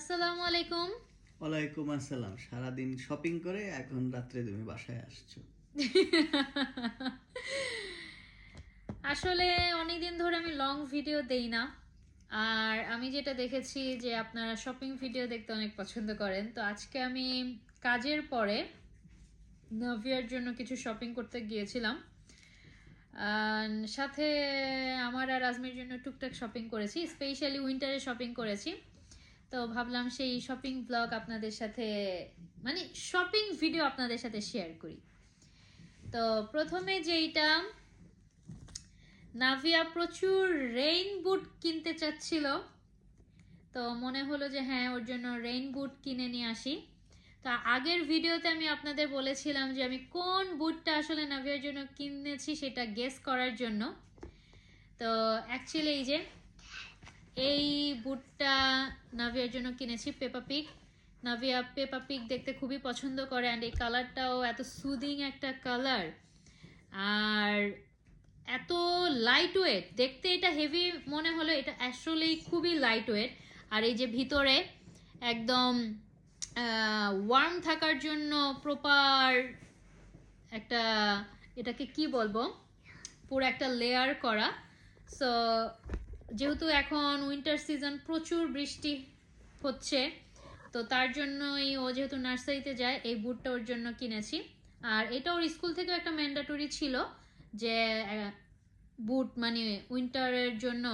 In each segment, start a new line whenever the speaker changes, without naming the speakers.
আসসালামু আলাইকুম।
ওয়ালাইকুম আসসালাম। সারাদিন শপিং করে এখন রাত্রে তুমি বাসায় আসছো।
আসলে অনেকদিন ধরে আমি লং ভিডিও দেই না। আর আমি যেটা দেখেছি যে আপনারা শপিং ভিডিও দেখতে অনেক পছন্দ করেন। তো আজকে আমি কাজের পরে নাভিয়ার জন্য কিছু শপিং করতে গিয়েছিলাম। সাথে আমার আর আজমির জন্য টুকটাক শপিং করেছি। স্পেশালি উইন্টারে শপিং করেছি। তো ভাবলাম সেই শপিং ব্লগ আপনাদের সাথে মানে শপিং ভিডিও আপনাদের সাথে শেয়ার করি। তো প্রথমে যেইটা, নাভিয়া প্রচুর রেইন বুট কিনতে চাচ্ছিল। তো মনে হলো যে হ্যাঁ ওর জন্য রেইন বুট কিনে নিয়ে আসি। তা আগের ভিডিওতে আমি আপনাদের বলেছিলাম যে আমি কোন বুটটা আসলে নাভিয়ার জন্য কিনেছি সেটা গেস করার জন্য। তো অ্যাকচুয়ালি এই যে এই বুটটা নাভিয়ার জন্য কিনেছি, পেপা পিক। নাভিয়া পেপা পিক দেখতে খুবই পছন্দ করে অ্যান্ড এই কালারটাও এত সুদিং একটা কালার। আর এত লাইট ওয়েট দেখতে এটা হেভি মনে হলো এটা আসলেই খুবই লাইট ওয়েট আর এই যে ভিতরে একদম ওয়ার্ম থাকার জন্য প্রপার একটা এটাকে কি বলব? পুরো একটা লেয়ার করা। সো যেহেতু এখন উইন্টার সিজন প্রচুর বৃষ্টি হচ্ছে, তো তার জন্যই ও যেহেতু নার্সারিতে যায়, এই বুটটা ওর জন্য কিনেছি। আর এটা ওর স্কুল থেকেও একটা ম্যান্ডাটরি ছিল যে বুট মানে উইন্টারের জন্য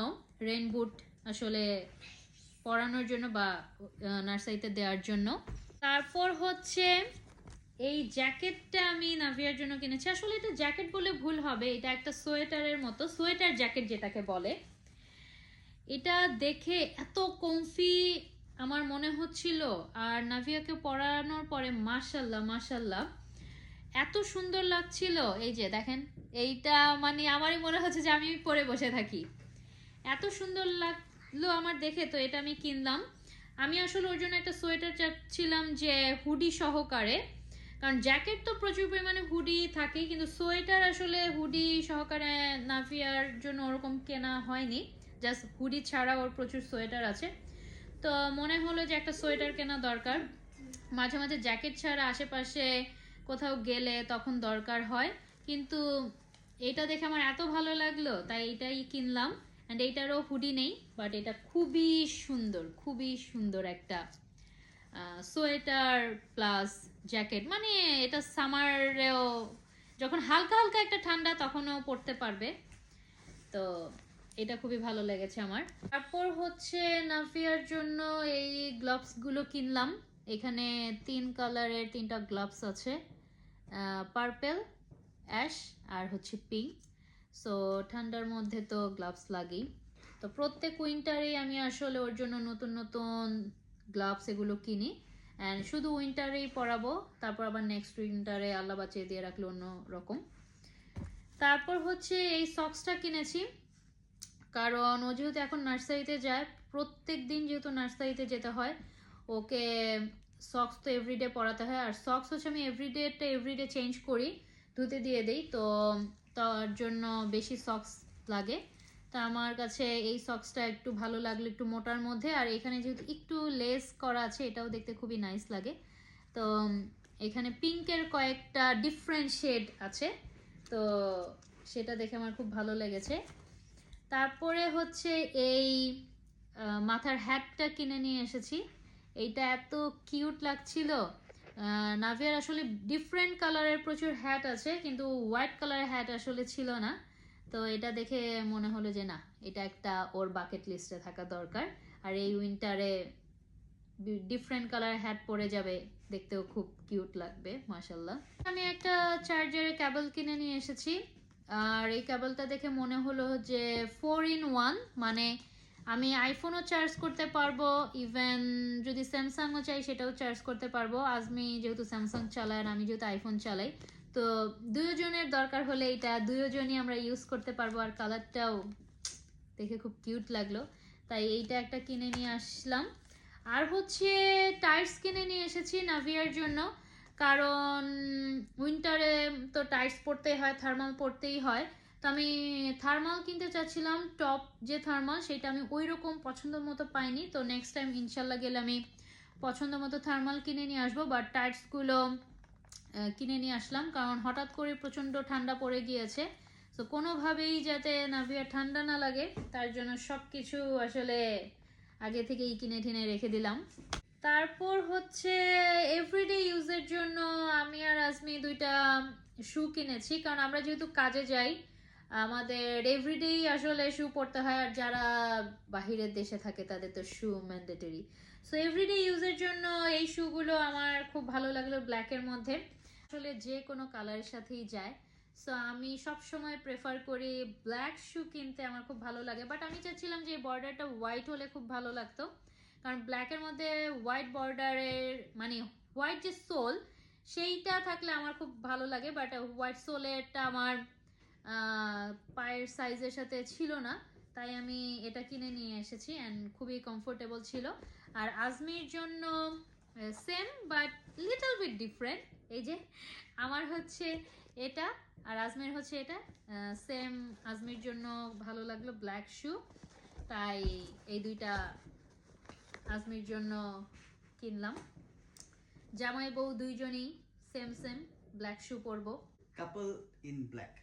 রেন বুট আসলে পরানোর জন্য বা নার্সারিতে দেওয়ার জন্য। তারপর হচ্ছে এই জ্যাকেটটা আমি নাভিয়ার জন্য কিনেছি। আসলে এটা জ্যাকেট বলে ভুল হবে, এটা একটা সোয়েটারের মতো, সোয়েটার জ্যাকেট যেটাকে বলে। এটা দেখে এত কমফি আমার মনে হচ্ছিল। আর নাভিয়াকে পরানোর পরে মাশাল্লাহ মাশাল্লাহ। এত সুন্দর লাগছিল। এই যে দেখেন, এইটা মানে আমারই মনে হচ্ছে যে আমি পরে বসে থাকি। এত সুন্দর লাগল আমার দেখে, তো এটা আমি কিনলাম। আমি আসলে ওর জন্য একটা সোয়েটার চাচ্ছিলাম যে হুডি সহকারে। কারণ জ্যাকেট তো প্রচুর পরিমাণে হুডি থাকে কিন্তু সোয়েটার আসলে হুডি সহকারে নাভিয়ার জন্য ওরকম কেনা হয়নি। জাস্ট হুডি ছাড়া ওর প্রচুর সোয়েটার আছে। তো মনে হলো যে একটা সোয়েটার কেনা দরকার। মাঝে মাঝে জ্যাকেট ছাড়া আশেপাশে কোথাও গেলে তখন দরকার হয়। কিন্তু এটা দেখে আমার এত ভালো লাগল, তাই এটাই কিনলাম। অ্যান্ড এইটারও হুডি নেই বাট এটা খুবই সুন্দর খুবই সুন্দর একটা সোয়েটার প্লাস জ্যাকেট। মানে এটা সামারেও যখন হালকা হালকা একটা ঠান্ডা তখনও পড়তে পারবে। তো এটা খুবই ভালো লেগেছে আমার। তারপর হচ্ছে নাফিয়ার জন্য এই গ্লাভসগুলো কিনলাম। এখানে তিন কালারের তিনটা গ্লাভস আছে। পার্পেল অ্যাশ আর হচ্ছে পিঙ্ক সো ঠান্ডার মধ্যে তো গ্লাভস লাগেই। তো প্রত্যেক উইন্টারেই আমি আসলে ওর জন্য নতুন নতুন গ্লাভস এগুলো কিনি। অ্যান্ড শুধু উইন্টারেই পরাবো, তারপর আবার নেক্সট উইন্টারে আল্লাহ বাঁচিয়ে দিয়ে রাখল অন্য রকম তারপর হচ্ছে এই সক্সটা কিনেছি। কারণ ও যেহেতু এখন নার্সারিতে যায়, প্রত্যেক দিন যেহেতু নার্সারিতে যেতে হয়, ওকে সক্স তো এভরিডে পরাতে হয়। আর সক্স হচ্ছে আমি এভরিডেটা এভরিডে চেঞ্জ করি, ধুতে দিয়ে দিই, তো তার জন্য বেশি সক্স লাগে। তা আমার কাছে এই সক্সটা একটু ভালো লাগল একটু মোটার মধ্যে। আর এখানে যেহেতু একটু লেস করা আছে, এটাও দেখতে খুবই নাইস লাগে। তো এখানে পিঙ্কের কয়েকটা ডিফারেন্ট শেড আছে, তো সেটা দেখে আমার খুব ভালো লেগেছে। তারপরে হচ্ছে এই মাথার হ্যাটটা কিনে নিয়ে এসেছি। এইটা এত কিউট লাগছিল। নাভিয়ার আসলে ডিফারেন্ট কালারের প্রচুর হ্যাট আছে, কিন্তু হোয়াইট কালারের হ্যাট আসলে ছিল না। তো এটা দেখে মনে হলো যে না, এটা একটা ওর বাকেট লিস্টে থাকা দরকার। আর এই উইন্টারে ডিফারেন্ট কালার হ্যাট পরে যাবে, দেখতেও খুব কিউট লাগবে মাসাল্লাহ আমি একটা চার্জারের ক্যাবল কিনে নিয়ে এসেছি। আর এই কেবলটা দেখে মনে হলো যে ফোর ইন ওয়ান মানে আমি আইফোনও চার্জ করতে পারব ইভেন যদি স্যামসাংও চাই সেটাও চার্জ করতে পারব। আজমি যেহেতু স্যামসাং চালায় আর আমি যেহেতু আইফোন চালাই, তো দুজনের দরকার হলে এটা দুজনই আমরা ইউজ করতে পারব। আর কালারটাও দেখে খুব কিউট লাগল, তাই এইটা একটা কিনে নিয়ে আসলাম। আর হচ্ছে টায়ার্স কিনে নিয়ে এসেছি নাভিয়ার জন্য। কারণ উইন্টারে তো টাইটস পরতেই হয় থার্মাল পরতেই হয়। তো আমি থার্মাল কিনতে চাচ্ছিলাম টপ যে থার্মাল সেটা আমি ওই রকম পছন্দ মতো পাইনি। তো নেক্সট টাইম ইনশাল্লাহ গেলে আমি পছন্দ মতো থার্মাল কিনে নিয়ে আসব। বাট টাইটসগুলো কিনে নিয়ে আসলাম। কারণ হঠাৎ করে প্রচণ্ড ঠান্ডা পড়ে গিয়েছে। তো কোনোভাবেই যাতে নাভিয়া ঠান্ডা না লাগে, তার জন্য সব কিছু আসলে আগে থেকেই কিনে টিনে রেখে দিলাম। তারপর হচ্ছে এভরিডে ইউজের জন্য আমি আর আজমি দুইটা শু কিনেছি। কারণ আমরা যেহেতু কাজে যাই, আমাদের এভরিডেই আসলে শু পরতে হয়। আর যারা বাহিরের দেশে থাকে, তাদের তো শু ম্যান্ডেটরি সো এভরিডে ইউজের জন্য এই শুগুলো আমার খুব ভালো লাগল ব্ল্যাকের মধ্যে। আসলে যে কোনো কালারের সাথেই যায়। সো আমি সব সময় প্রেফার করি ব্ল্যাক শু কিনতে, আমার খুব ভালো লাগে। বাট আমি চাচ্ছিলাম যে বর্ডারটা হোয়াইট হলে খুব ভালো লাগতো। কারণ ব্ল্যাকের মধ্যে হোয়াইট বর্ডারের মানে হোয়াইট যে সোল সেইটা থাকলে আমার খুব ভালো লাগে বাট হোয়াইট সোলেরটা আমার পায়ের সাইজের সাথে ছিল না, তাই আমি এটা কিনে নিয়ে এসেছি অ্যান্ড খুবই কমফোর্টেবল ছিল। আর আজমির জন্য same but little bit different এই যে, আমার হচ্ছে এটা আর আজমির হচ্ছে এটা সেম আজমির জন্য ভালো লাগল ব্ল্যাক শু তাই এই দুইটা আজমির জন্য কিনলাম। জামাই বউ দুইজনেই সেম সেম ব্ল্যাক শু পরবো।
কাপল ইন ব্ল্যাক